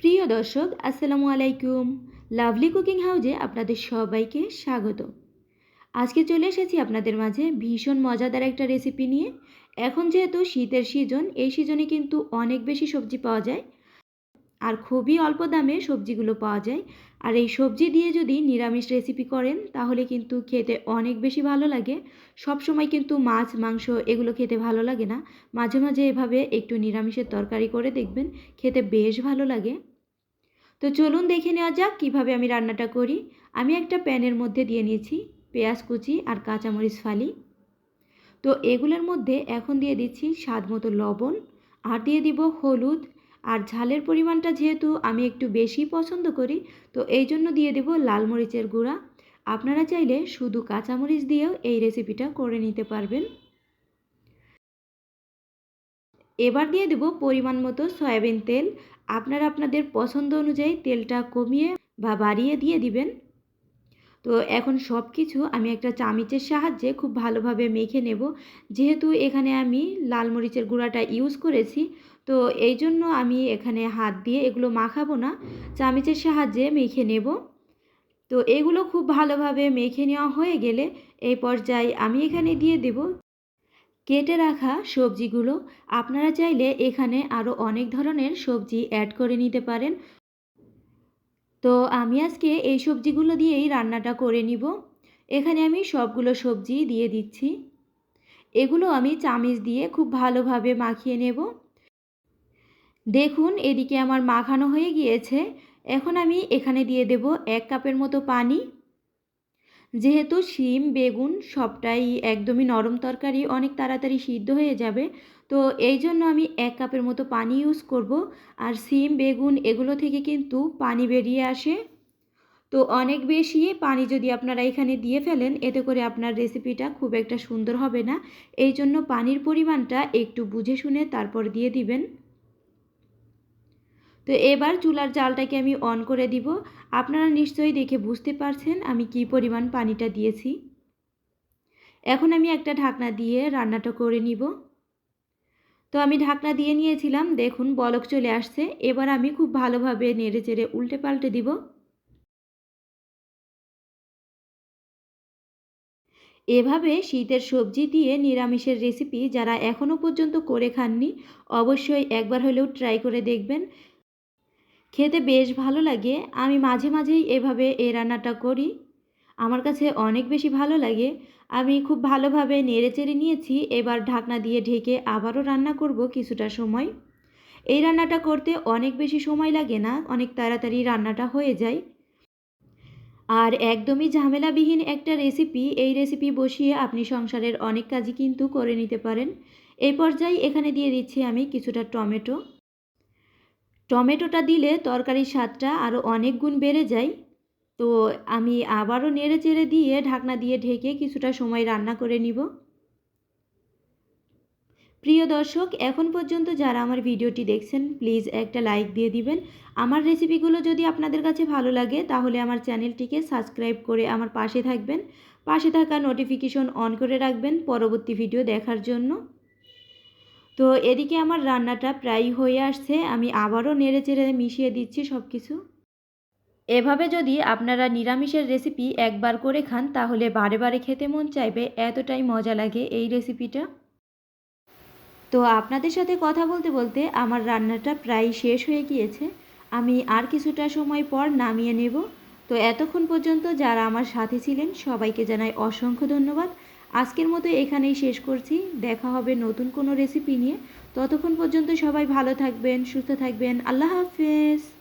প্রিয় দর্শক, আসসালামু আলাইকুম। লাভলি কুকিং হাউজে আপনাদের সবাইকে স্বাগত। আজকে চলে এসেছি আপনাদের মাঝে ভীষণ মজাদার একটা রেসিপি নিয়ে। এখন যেহেতু শীতের সিজন এই সিজনে কিন্তু অনেক বেশি সবজি পাওয়া যায় আর খুবই অল্প দামে সবজিগুলো পাওয়া যায়। আর এই সবজি দিয়ে যদি নিরামিষ রেসিপি করেন, তাহলে কিন্তু খেতে অনেক বেশি ভালো লাগে। সব সময় কিন্তু মাছ, মাংস এগুলো খেতে ভালো লাগে না। মাঝে মাঝে এভাবে একটু নিরামিষের তরকারি করে দেখবেন, খেতে বেশ ভালো লাগে। তো চলুন দেখে নেওয়া যাক কীভাবে আমি রান্নাটা করি। আমি একটা প্যানের মধ্যে দিয়ে নিয়েছি পেঁয়াজ কুচি আর কাঁচামরিচ ফালি। তো এগুলোর মধ্যে এখন দিয়ে দিচ্ছি স্বাদ মতো লবণ আর দিয়ে দিব হলুদ। আর ঝালের পরিমাণটা যেহেতু আমি একটু বেশি পছন্দ করি, তো এই জন্য দিয়ে দেব লাল মরিচের গুঁড়া। আপনারা চাইলে শুধু কাঁচামরিচ দিয়েও এই রেসিপিটা করে নিতে পারবেন। এবার দিয়ে দেব পরিমাণ মতো সয়াবিন তেল। আপনারা আপনাদের পছন্দ অনুযায়ী তেলটা কমিয়ে বা বাড়িয়ে দিয়ে দিবেন। তো এখন সব কিছু আমি একটা চামিচের সাহায্যে খুব ভালোভাবে মেখে নেব। যেহেতু এখানে আমি লাল মরিচের গুঁড়াটা ইউজ করেছি, তো এই জন্য আমি এখানে হাত দিয়ে এগুলো মাখাবো না, চামিচের সাহায্যে মেখে নেব। তো এগুলো খুব ভালোভাবে মেখে নেওয়া হয়ে গেলে এই পর্যায়ে আমি এখানে দিয়ে দেব কেটে রাখা সবজিগুলো আপনারা চাইলে এখানে আরও অনেক ধরনের সবজি অ্যাড করে নিতে পারেন। তো আমি আজকে এই সবজিগুলো দিয়েই রান্নাটা করে নিব। এখানে আমি সবগুলো সবজি দিয়ে দিচ্ছি। এগুলো আমি চামিচ দিয়ে খুব ভালোভাবে মাখিয়ে নেব। দেখুন, এদিকে আমার মাখানো হয়ে গিয়েছে। এখন আমি এখানে দিয়ে দেব এক কাপের মতো পানি। যেহেতু শিম, বেগুন সবটাই একদমই নরম তরকারি, অনেক তাড়াতাড়ি সিদ্ধ হয়ে যাবে। তো এই জন্য আমি এক কাপের মতো পানি ইউজ করব। আর সিম বেগুন এগুলো থেকে কিন্তু পানি বেরিয়ে আসে। তো অনেক বেশি পানি যদি আপনারা এখানে দিয়ে ফেলেন, এতে করে আপনার রেসিপিটা খুব একটা সুন্দর হবে না। এই জন্য পানির পরিমাণটা একটু বুঝে শুনে তারপর দিয়ে দিবেন। তো এবার চুলার জালটাকে আমি অন করে দিব। আপনারা নিশ্চয়ই দেখে বুঝতে পারছেন আমি কি পরিমাণ পানিটা দিয়েছি। এখন আমি একটা ঢাকনা দিয়ে রান্নাটা করে নিব। তো আমি ঢাকনা দিয়ে নিয়েছিলাম, দেখুন বলক চলে আসছে। এবার আমি খুব ভালোভাবে নেড়ে চেড়ে উল্টে পাল্টে দিব। এভাবে শীতের সবজি দিয়ে নিরামিষের রেসিপি যারা এখনও পর্যন্ত করে খাননি, অবশ্যই একবার হলেও ট্রাই করে দেখবেন। খেতে বেশ ভালো লাগে। আমি মাঝে মাঝেই এভাবে এই রান্নাটা করি। আমার কাছে অনেক বেশি ভালো লাগে। আমি খুব ভালোভাবে নেড়ে চেড়ে নিয়েছি। এবার ঢাকনা দিয়ে ঢেকে আবারও রান্না করব কিছুটা সময়। এই রান্নাটা করতে অনেক বেশি সময় লাগে না। অনেক তাড়াতাড়ি রান্নাটা হয়ে যায়। আর একদমই ঝামেলাবিহীন একটা রেসিপি। এই রেসিপি বসিয়ে আপনি সংসারের অনেক কাজই কিন্তু করে নিতে পারেন। এই পর্যায়ে এখানে দিয়ে দিচ্ছি আমি কিছুটা টমেটো। টমেটোটা দিলে তরকারির স্বাদটা আরও অনেক গুণ বেড়ে যায়। তো আমি আবারও নেড়ে চেড়ে দিয়ে ঢাকনা দিয়ে ঢেকে কিছুটা সময় রান্না করে নিব। প্রিয় দর্শক, এখন পর্যন্ত যারা আমার ভিডিওটি দেখছেন, প্লিজ একটা লাইক দিয়ে দিবেন। আমার রেসিপিগুলো যদি আপনাদের কাছে ভালো লাগে, তাহলে আমার চ্যানেলটিকে সাবস্ক্রাইব করে আমার পাশে থাকবেন। পাশে থাকা নোটিফিকেশন অন করে রাখবেন পরবর্তী ভিডিও দেখার জন্য। তো এদিকে আমার রান্নাটা প্রায় হয়ে আসছে, আমি আবারও নেড়ে চেড়ে মিশিয়ে দিচ্ছি সব কিছু এভাবে যদি আপনারা নিরামিষের রেসিপি একবার করে খান, তাহলে বারে বারে খেতে মন চাইবে, এতটাই মজা লাগে এই রেসিপিটা। তো আপনাদের সাথে কথা বলতে বলতে আমার রান্নাটা প্রায় শেষ হয়ে গিয়েছে, আমি আর কিছুটা সময় পর নামিয়ে নেব। তো এতক্ষণ পর্যন্ত যারা আমার সাথে ছিলেন, সবাইকে জানাই অসংখ্য ধন্যবাদ। আজকের মতো এখানেই শেষ করছি। দেখা হবে নতুন কোনো রেসিপি নিয়ে। ততক্ষণ পর্যন্ত সবাই ভালো থাকবেন, সুস্থ থাকবেন। আল্লাহ হাফেজ।